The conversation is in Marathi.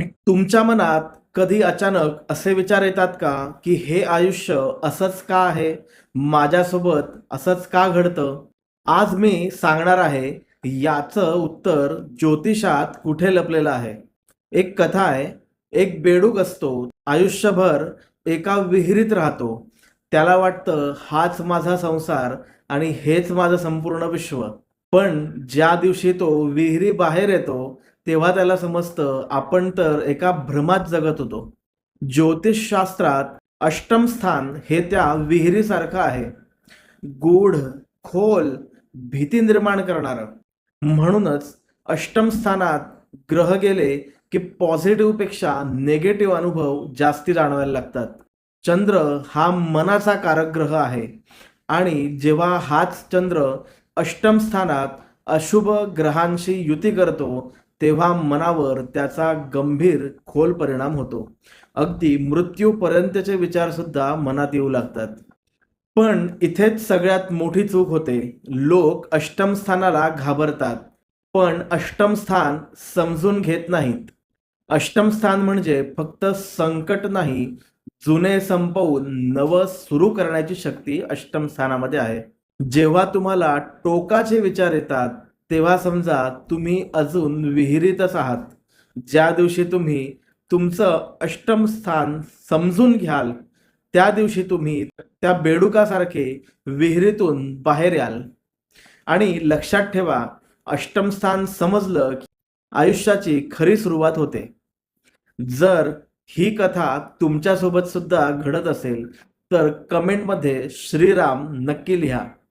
तुमच्या मनात कधी अचानक असे विचार येतात का की हे आयुष्य असंच का आहे? माझ्यासोबत असंच का घडतं? आज मी सांगणार आहे याचं उत्तर ज्योतिषात कुठे लपलेलं आहे. एक कथा आहे एक बेडूक असतो आयुष्यभर एका विहिरीत राहतो. त्याला वाटतं हाच माझा संसार आणि हेच माझं संपूर्ण विश्व. पण ज्या दिवशी तो विहिरी बाहेर येतो तेव्हा त्याला समजतं आपण तर एका भ्रमात जगत होतो. ज्योतिषशास्त्रात अष्टम स्थान हे त्या विहिरीसारखं आहे. गूढ खोल भीती निर्माण करणारं. म्हणूनच अष्टम स्थानात ग्रह गेले की पॉझिटिव्हपेक्षा नेगेटिव्ह अनुभव जास्ती जाणवायला लागतात. चंद्र हा मनाचा कारक ग्रह आहे. आणि जेव्हा हाच चंद्र अष्टम स्थानात अशुभ ग्रहांशी युती करतो तेव्हा मनावर त्याचा गंभीर खोल परिणाम होतो. अगदी मृत्यूपर्यंतचे विचारसुद्धा मनात येऊ लागतात. पण इथेच सगळ्यात मोठी चूक होते. लोक अष्टम स्थानाला घाबरतात पण अष्टम स्थान समजून घेत नाहीत. अष्टम स्थान म्हणजे फक्त संकट नाही जुने संपवून नवं सुरू करण्याची शक्ती अष्टम स्थानामध्ये आहे. जेव्हा तुम्हाला टोकाचे विचार येतात तेव्हा समजा तुम्ही अजून विहिरीतच आहात. ज्या दिवशी तुम्ही तुमचं अष्टम स्थान समजून घ्याल त्या दिवशी तुम्ही त्या बेडुकासारखे विहिरीतून बाहेर याल. आणि लक्षात ठेवा अष्टम स्थान समजलं की आयुष्याची खरी सुरुवात होते. जर ही कथा तुमच्यासोबत सुद्धा घडत असेल तर कमेंटमध्ये श्रीराम नक्की लिहा.